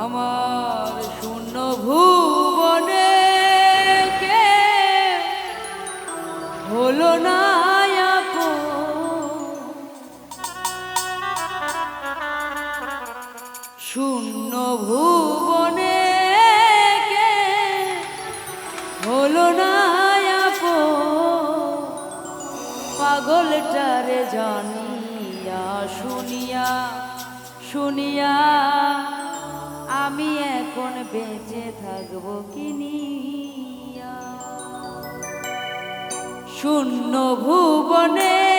আমার শূন্য ভুবনে কে হলো না শূন্য ভুবনে কে হলো না পাগলটারে জানিয়া শুনিয়া শুনিয়া আমি এখন বেঁচে থাকব কিনিয়া শূন্য ভুবনে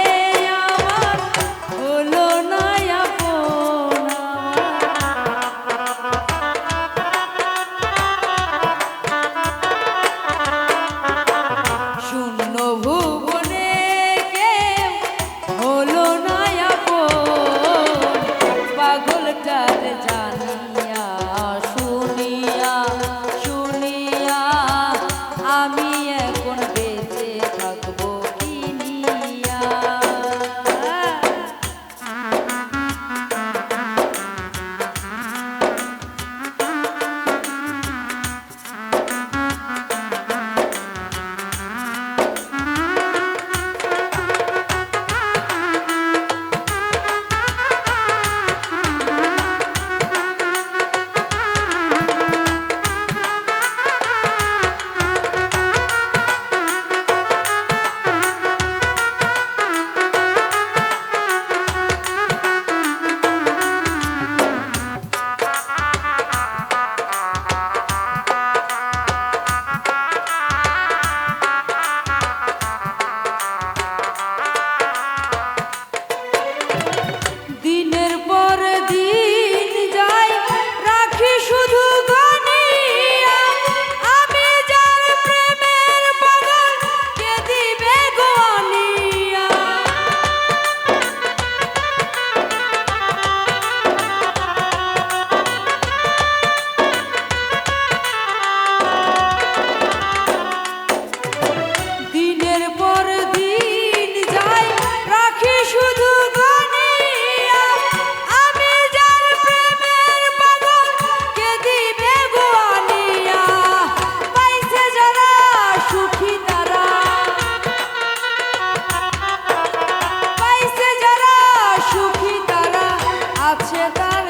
且待。